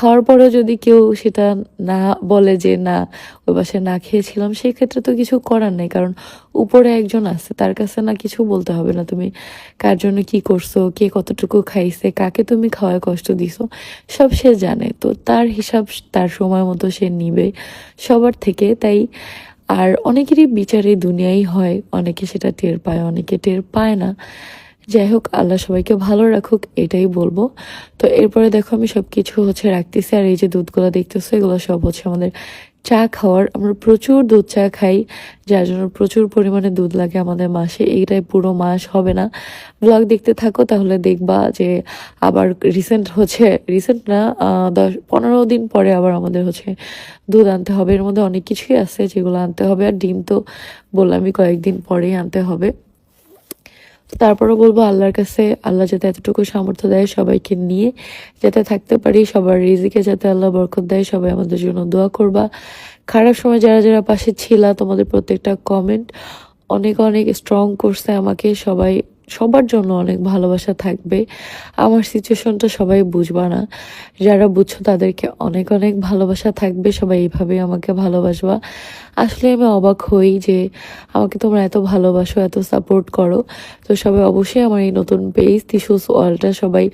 খাওয়ার পরেও যদি কেউ সেটা না বলে যে, না, ওই বাসায় না খেয়েছিলাম সেই ক্ষেত্রে তো কিছু করার নেই। কারণ উপরে একজন আছে, তার কাছে না কিছু বলতে হবে না। তুমি কার জন্য কি করছ, কে কতটুকু খাইছে, কাকে তুমি খাওয়ায় কষ্ট দিছো, সব সে জানে। তো তার হিসাব, তার সময় মতো সে নিবে সবার থেকে। তাই আর অনেকেরই বিচারে দুনিয়াই হয়। অনেকে সেটা টের পায়, অনেকে টের পায় না। যাই হোক, আল্লাহ সবাইকে ভালো রাখুক, এটাই বলব। তো এরপরে দেখো আমি সব কিছু হচ্ছে রাখতেছি, আর এই যে দুধগুলো দেখতেছো, এগুলো সব হচ্ছে আমাদের চা খাওয়ার। আমরা প্রচুর দুধ চা খাই, যার জন্য প্রচুর পরিমাণে দুধ লাগে আমাদের মাসে। এইটাই পুরো মাস, হবে না। ব্লগ দেখতে থাকো, তাহলে দেখবা যে আবার রিসেন্ট হচ্ছে রিসেন্ট না দশ, পনেরো দিন পরে আবার আমাদের হচ্ছে দুধ আনতে হবে। এর মধ্যে অনেক কিছুই আছে যেগুলো আনতে হবে, আর ডিম তো বললামই কয়েকদিন পরেই আনতে হবে। তো তারপরে বলব আল্লাহর কাছে আল্লাহ যাতে এতটুকু সামর্থ্য দেয় সবাইকে নিয়ে, যাতে থাকতে পারি, সবার রিজিকে যাতে আল্লাহ বরকত দেয়, সবাই আমাদের জন্য দোয়া করবা। খারাপ সময় যারা যারা পাশে ছিলা, তোমাদের প্রত্যেকটা কমেন্ট অনেক অনেক স্ট্রং করছে আমাকে, সবাই সবার জন্য অনেক ভালোবাসা থাকবে। আমার সিচুয়েশনটা সবাই বুঝবা না। যারা বুঝছ তাদেরকে অনেক অনেক ভালোবাসা থাকবে। সবাই এইভাবে আমাকে ভালোবাসবা। আসলে আমি অবাক হই যে আমাকে তোমরা এত ভালোবাসো, এত সাপোর্ট করো। তো সবাই অবশ্যই আমার এই নতুন পেজ তিসুস ওয়ালটা সবাই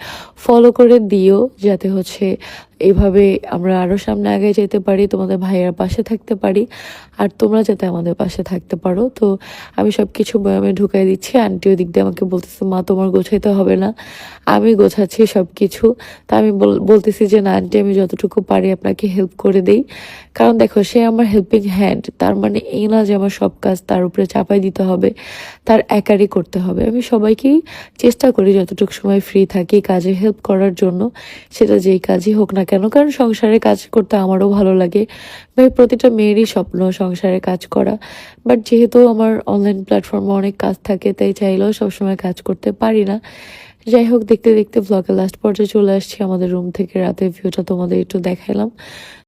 ফলো করে দিও, যাতে হচ্ছে এইভাবে আমরা আরও সামনে আগে যেতে পারি, তোমাদের ভাইয়ের পাশে থাকতে পারি, আর তোমরা যাতে আমাদের পাশে থাকতে পারো। তো আমি সব কিছু বয়ামে ঢুকাই দিচ্ছি। আন্টিও দিক দিয়ে আমাকে বলতেছে, মা, তোমার গোছাইতে হবে না। আমি গোছাচ্ছি সব কিছু তা আমি বলতেছি যে, না, আন্টি, আমি যতটুকু পারি আপনাকে হেল্প করে দেই। কারণ দেখো, সে আমার হেল্পিং হ্যান্ড তার মানে এই না যে আমার সব কাজ তার উপরে চাপাই দিতে হবে, তার একারই করতে হবে। আমি সবাইকেই চেষ্টা করি যতটুকু সময় ফ্রি থাকি কাজে হেল্প করার জন্য, সেটা যেই কাজই হোক না কেন? কারণ সংসারে কাজ করতে আমারও ভালো লাগে। ভাই, প্রতিটা মেয়েরই স্বপ্ন সংসারে কাজ করা। বাট যেহেতু আমার অনলাইন প্ল্যাটফর্মে অনেক কাজ থাকে, তাই চাইলেও সবসময় কাজ করতে পারি না। যাই হোক, দেখতে দেখতে ব্লগের লাস্ট পর্যায়ে চলে আসছি আমাদের রুম থেকে। রাতের ভিউটা তোমাদের একটু দেখাইলাম।